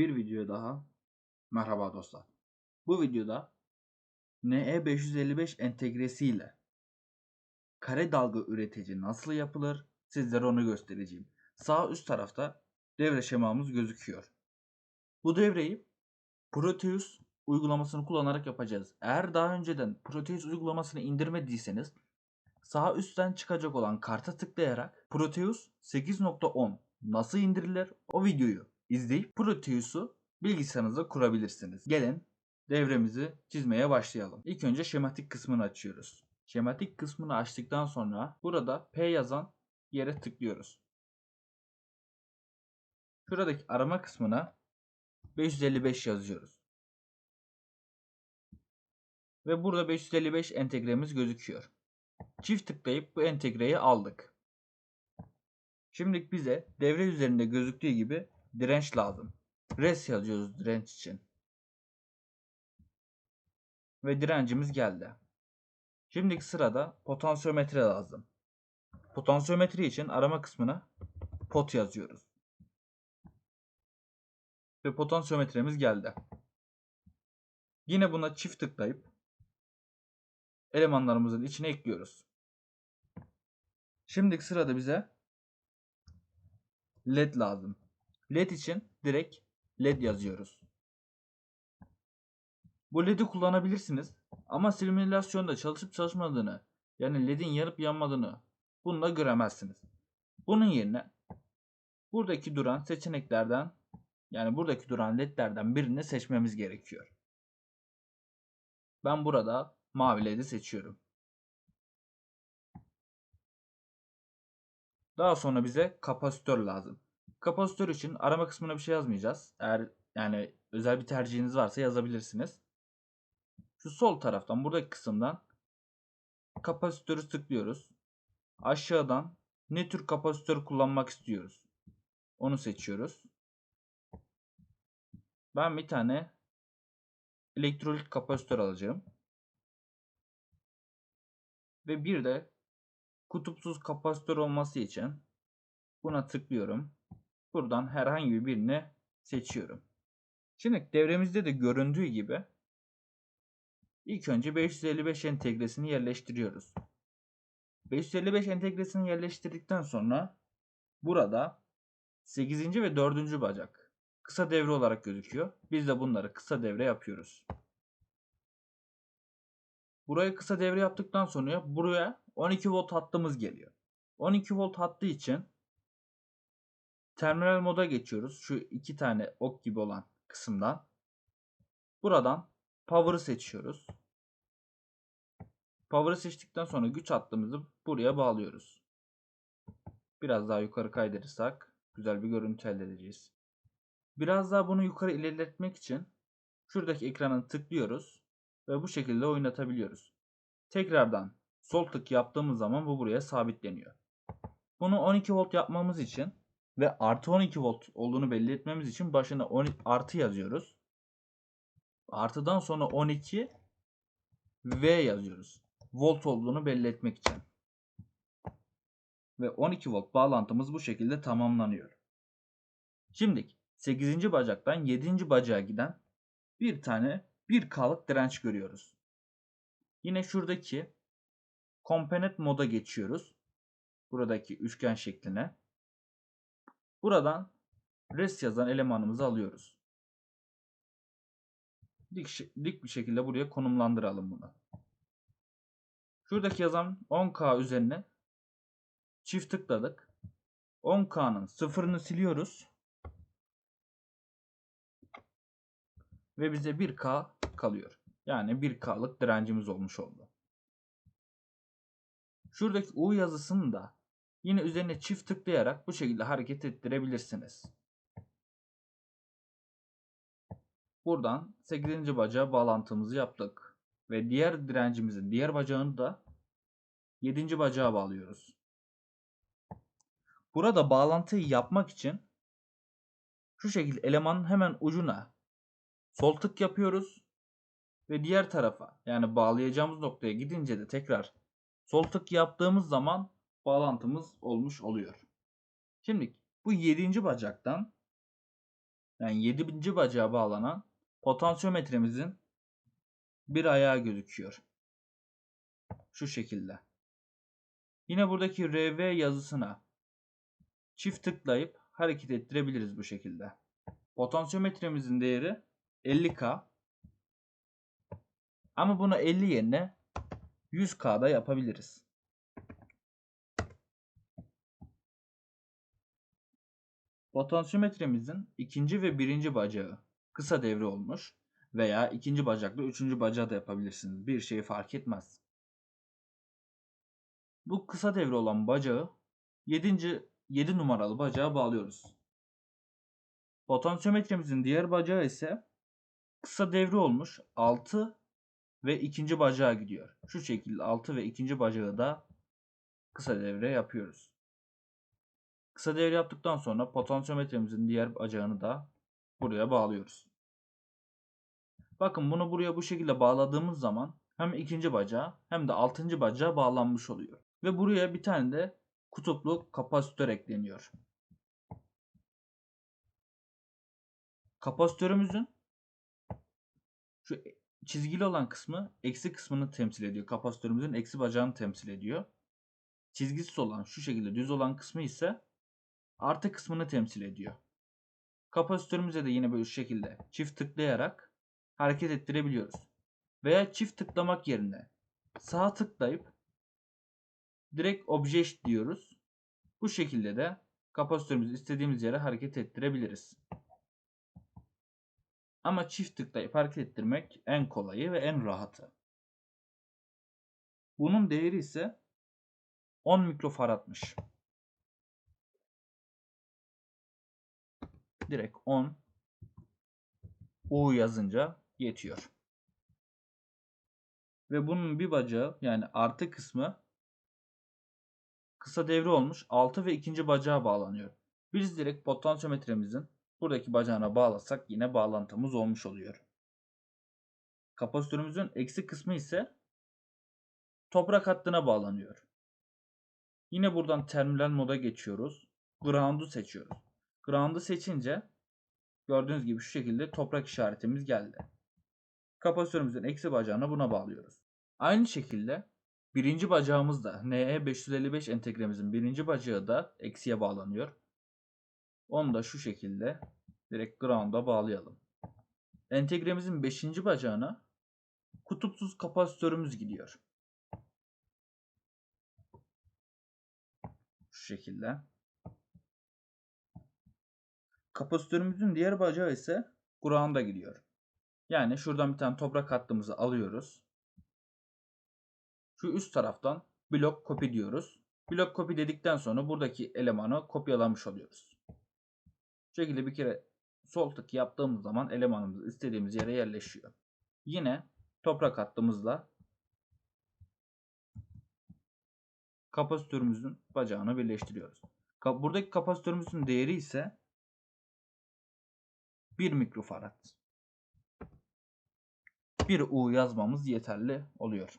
Bir video daha. Merhaba dostlar. Bu videoda NE555 entegresiyle kare dalga üretici nasıl yapılır sizlere onu göstereceğim. Sağ üst tarafta devre şemamız gözüküyor. Bu devreyi Proteus uygulamasını kullanarak yapacağız. Eğer daha önceden Proteus uygulamasını indirmediyseniz sağ üstten çıkacak olan karta tıklayarak Proteus 8.10 nasıl indirilir o videoyu izleyip Proteus'u bilgisayarınızda kurabilirsiniz. Gelin devremizi çizmeye başlayalım. İlk önce şematik kısmını açıyoruz. Şematik kısmını açtıktan sonra burada P yazan yere tıklıyoruz. Şuradaki arama kısmına 555 yazıyoruz. Ve burada 555 entegremiz gözüküyor. Çift tıklayıp bu entegreyi aldık. Şimdi bize devre üzerinde gözüktüğü gibi direnç lazım. Res yazıyoruz direnç için. Ve direncimiz geldi. Şimdiki sırada potansiyometre lazım. Potansiyometre için arama kısmına pot yazıyoruz. Ve potansiyometremiz geldi. Yine buna çift tıklayıp elemanlarımızın içine ekliyoruz. Şimdiki sırada bize led lazım. LED için direkt LED yazıyoruz. Bu LED'i kullanabilirsiniz ama simülasyonda çalışıp çalışmadığını yani LED'in yanıp yanmadığını bununla göremezsiniz. Bunun yerine buradaki duran seçeneklerden yani buradaki duran ledlerden birini seçmemiz gerekiyor. Ben burada mavi led'i seçiyorum. Daha sonra bize kapasitör lazım. Kapasitör için arama kısmına bir şey yazmayacağız. Eğer yani özel bir tercihiniz varsa yazabilirsiniz. Şu sol taraftan buradaki kısımdan kapasitörü tıklıyoruz. Aşağıdan ne tür kapasitör kullanmak istiyoruz. Onu seçiyoruz. Ben bir tane elektrolit kapasitör alacağım. Ve bir de kutupsuz kapasitör olması için buna tıklıyorum. Buradan herhangi birini seçiyorum. Şimdi devremizde de göründüğü gibi ilk önce 555 entegresini yerleştiriyoruz. 555 entegresini yerleştirdikten sonra burada 8. ve 4. bacak kısa devre olarak gözüküyor. Biz de bunları kısa devre yapıyoruz. Buraya kısa devre yaptıktan sonra buraya 12 volt hattımız geliyor. 12 volt hattı için terminal moda geçiyoruz. Şu iki tane ok gibi olan kısımdan. Buradan power'ı seçiyoruz. Power'ı seçtikten sonra güç hattımızı buraya bağlıyoruz. Biraz daha yukarı kaydırırsak güzel bir görüntü elde edeceğiz. Biraz daha bunu yukarı ilerletmek için şuradaki ekranı tıklıyoruz ve bu şekilde oynatabiliyoruz. Tekrardan sol tık yaptığımız zaman bu buraya sabitleniyor. Bunu 12 volt yapmamız için ve artı 12 volt olduğunu belli etmemiz için başına 10, artı yazıyoruz. Artıdan sonra 12 V yazıyoruz. Volt olduğunu belli etmek için. Ve 12 volt bağlantımız bu şekilde tamamlanıyor. Şimdi 8. bacaktan 7. bacağa giden bir tane 1K'lık direnç görüyoruz. Yine şuradaki komponent moda geçiyoruz. Buradaki üçgen şekline. Buradan res yazan elemanımızı alıyoruz. Dik, dik bir şekilde buraya konumlandıralım bunu. Şuradaki yazan 10K üzerine çift tıkladık. 10K'nın sıfırını siliyoruz. Ve bize 1K kalıyor. Yani 1K'lık direncimiz olmuş oldu. Şuradaki U yazısını da Yine üzerine çift tıklayarak bu şekilde hareket ettirebilirsiniz. Buradan 8. bacağa bağlantımızı yaptık. Ve diğer direncimizin diğer bacağını da 7. bacağa bağlıyoruz. Burada bağlantıyı yapmak için şu şekilde elemanın hemen ucuna sol tık yapıyoruz ve diğer tarafa yani bağlayacağımız noktaya gidince de tekrar sol tık yaptığımız zaman bağlantımız olmuş oluyor. Şimdi bu 7. bacaktan yani 7. bacağa bağlanan potansiyometremizin bir ayağı gözüküyor. Şu şekilde. Yine buradaki RV yazısına çift tıklayıp hareket ettirebiliriz bu şekilde. Potansiyometremizin değeri 50K. Ama bunu 50 yerine 100K'da yapabiliriz. Potansiyometremizin ikinci ve birinci bacağı kısa devre olmuş veya ikinci bacakla üçüncü bacağı da yapabilirsiniz. Bir şey fark etmez. Bu kısa devre olan bacağı 7. 7 numaralı bacağa bağlıyoruz. Potansiyometremizin diğer bacağı ise kısa devre olmuş 6 ve ikinci bacağa gidiyor. Şu şekilde 6 ve ikinci bacağı da kısa devre yapıyoruz. Kısa devre yaptıktan sonra potansiyometremizin diğer bacağını da buraya bağlıyoruz. Bakın bunu buraya bu şekilde bağladığımız zaman hem ikinci bacağı hem de altıncı bacağı bağlanmış oluyor. Ve buraya bir tane de kutuplu kapasitör ekleniyor. Kapasitörümüzün şu çizgili olan kısmı eksi kısmını temsil ediyor. Kapasitörümüzün eksi bacağını temsil ediyor. Çizgisiz olan şu şekilde düz olan kısmı ise artı kısmını temsil ediyor. Kapasitörümüze de yine böyle şu şekilde çift tıklayarak hareket ettirebiliyoruz. Veya çift tıklamak yerine sağ tıklayıp direkt object diyoruz. Bu şekilde de kapasitörümüzü istediğimiz yere hareket ettirebiliriz. Ama çift tıklayıp hareket ettirmek en kolayı ve en rahatı. Bunun değeri ise 10 mikrofaradmış. Direkt 10 U yazınca yetiyor. Ve bunun bir bacağı yani artı kısmı kısa devre olmuş 6 ve ikinci bacağa bağlanıyor. Biz direkt potansiyometremizin buradaki bacağına bağlasak yine bağlantımız olmuş oluyor. Kapasitörümüzün eksi kısmı ise toprak hattına bağlanıyor. Yine buradan terminal moda geçiyoruz. Ground'u seçiyoruz. Ground'u seçince gördüğünüz gibi şu şekilde toprak işaretimiz geldi. Kapasitörümüzün eksi bacağını buna bağlıyoruz. Aynı şekilde birinci bacağımız da NE555 entegremizin birinci bacağı da eksiye bağlanıyor. Onu da şu şekilde direkt ground'a bağlayalım. Entegremizin 5. bacağına kutupsuz kapasitörümüz gidiyor. Şu şekilde. Kapasitörümüzün diğer bacağı ise ground'a gidiyor. Yani şuradan bir tane toprak hattımızı alıyoruz. Şu üst taraftan blok copy diyoruz. Blok copy dedikten sonra buradaki elemanı kopyalamış oluyoruz. Bu şekilde bir kere sol tık yaptığımız zaman elemanımız istediğimiz yere yerleşiyor. Yine toprak hattımızla kapasitörümüzün bacağını birleştiriyoruz. Buradaki kapasitörümüzün değeri ise 1 mikrofarad. 1 U yazmamız yeterli oluyor.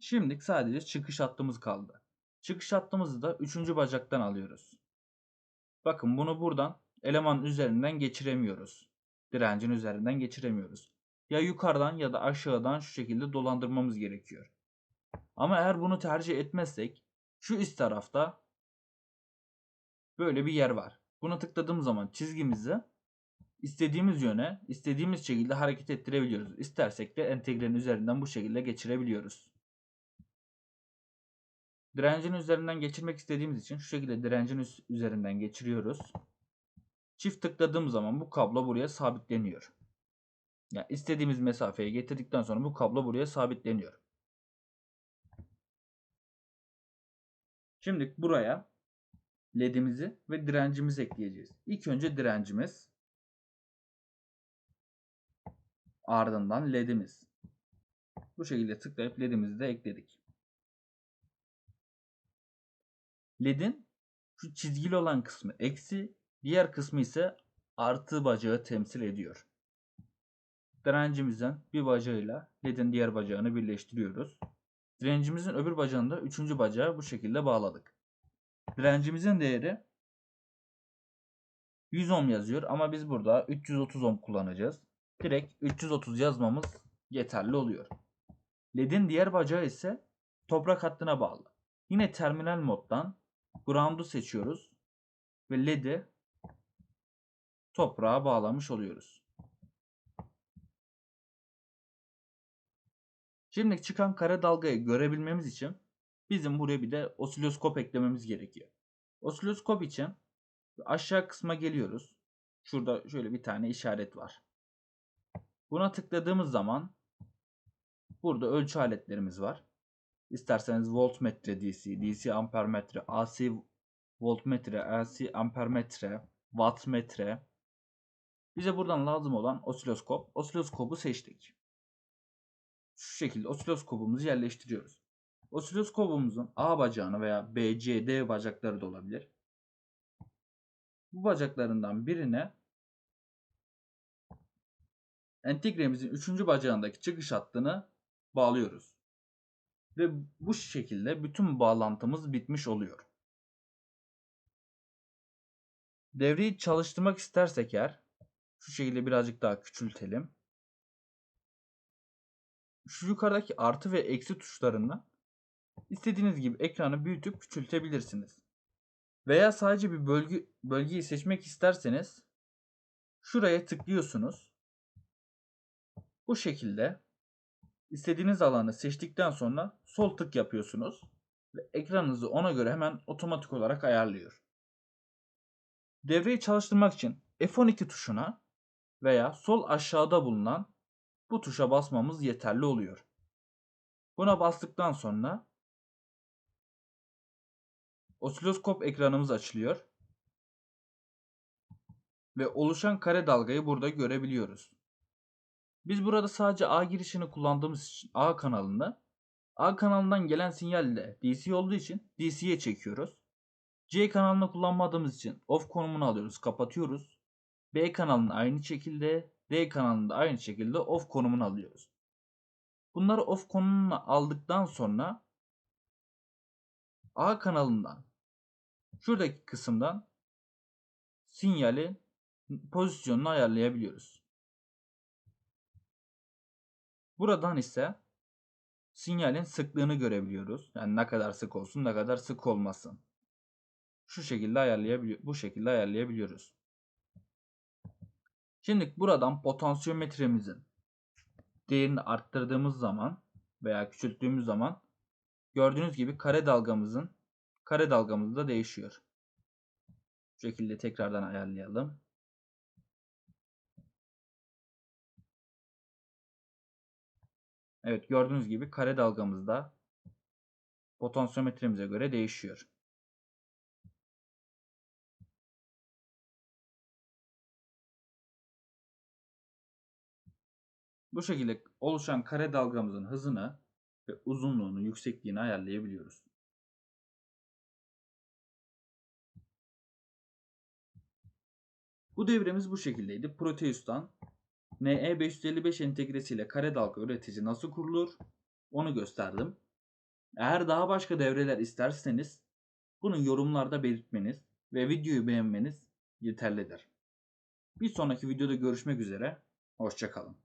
Şimdi sadece çıkış hattımız kaldı. Çıkış hattımızı da 3. bacaktan alıyoruz. Bakın bunu buradan eleman üzerinden geçiremiyoruz. Direncin üzerinden geçiremiyoruz. Ya yukarıdan ya da aşağıdan şu şekilde dolandırmamız gerekiyor. Ama eğer bunu tercih etmezsek şu üst tarafta böyle bir yer var. Bunu tıkladığım zaman çizgimizi istediğimiz yöne, istediğimiz şekilde hareket ettirebiliyoruz. İstersek de entegrenin üzerinden bu şekilde geçirebiliyoruz. Direncin üzerinden geçirmek istediğimiz için şu şekilde direncin üzerinden geçiriyoruz. Çift tıkladığım zaman bu kablo buraya sabitleniyor. Yani istediğimiz mesafeye getirdikten sonra bu kablo buraya sabitleniyor. Şimdi buraya ledimizi ve direncimizi ekleyeceğiz. İlk önce direncimiz. Ardından ledimiz. Bu şekilde tıklayıp ledimizi de ekledik. LED'in şu çizgili olan kısmı eksi, diğer kısmı ise artı bacağı temsil ediyor. Direncimizden bir bacağıyla LED'in diğer bacağını birleştiriyoruz. Direncimizin öbür bacağını da üçüncü bacağı bu şekilde bağladık. Direncimizin değeri 100 ohm yazıyor ama biz burada 330 ohm kullanacağız. Direkt 330 yazmamız yeterli oluyor. LED'in diğer bacağı ise toprak hattına bağlı. Yine terminal moddan ground'u seçiyoruz ve LED'i toprağa bağlamış oluyoruz. Şimdi çıkan kare dalgayı görebilmemiz için bizim buraya bir de osiloskop eklememiz gerekiyor. Osiloskop için aşağı kısma geliyoruz. Şurada şöyle bir tane işaret var. Buna tıkladığımız zaman burada ölçü aletlerimiz var. İsterseniz voltmetre DC, DC ampermetre, AC voltmetre, AC ampermetre, wattmetre. Bize buradan lazım olan osiloskop. Osiloskopu seçtik. Şu şekilde osiloskopumuzu yerleştiriyoruz. Osiloskopumuzun A bacağını veya B, C, D bacakları da olabilir. Bu bacaklarından birine entegremizin 3. bacağındaki çıkış hattını bağlıyoruz. Ve bu şekilde bütün bağlantımız bitmiş oluyor. Devreyi çalıştırmak istersek eğer şu şekilde birazcık daha küçültelim. Şu yukarıdaki artı ve eksi tuşlarından istediğiniz gibi ekranı büyütüp küçültebilirsiniz. Veya sadece bir bölge, bölgeyi seçmek isterseniz şuraya tıklıyorsunuz. Bu şekilde istediğiniz alanı seçtikten sonra sol tık yapıyorsunuz ve ekranınızı ona göre hemen otomatik olarak ayarlıyor. Devreyi çalıştırmak için F12 tuşuna veya sol aşağıda bulunan bu tuşa basmamız yeterli oluyor. Buna bastıktan sonra osiloskop ekranımız açılıyor. Ve oluşan kare dalgayı burada görebiliyoruz. Biz burada sadece A girişini kullandığımız için A kanalında A kanalından gelen sinyalle DC olduğu için DC'ye çekiyoruz. C kanalını kullanmadığımız için off konumunu alıyoruz, kapatıyoruz. B kanalını aynı şekilde, D kanalında aynı şekilde off konumunu alıyoruz. Bunları off konumunu aldıktan sonra A kanalından şuradaki kısımdan sinyali pozisyonunu ayarlayabiliyoruz. Buradan ise sinyalin sıklığını görebiliyoruz. Yani ne kadar sık olsun, ne kadar sık olmasın. Şu şekilde ayarlayabiliyor bu şekilde ayarlayabiliyoruz. Şimdi buradan potansiyometremizin değerini arttırdığımız zaman veya küçülttüğümüz zaman gördüğünüz gibi kare dalgamızın kare dalgamız da değişiyor. Bu şekilde tekrardan ayarlayalım. Evet gördüğünüz gibi kare dalgamız da potansiyometremize göre değişiyor. Bu şekilde oluşan kare dalgamızın hızını ve uzunluğunu, yüksekliğini ayarlayabiliyoruz. Bu devremiz bu şekildeydi. Proteus'tan NE555 entegresiyle kare dalga üretici nasıl kurulur onu gösterdim. Eğer daha başka devreler isterseniz bunu yorumlarda belirtmeniz ve videoyu beğenmeniz yeterlidir. Bir sonraki videoda görüşmek üzere. Hoşçakalın.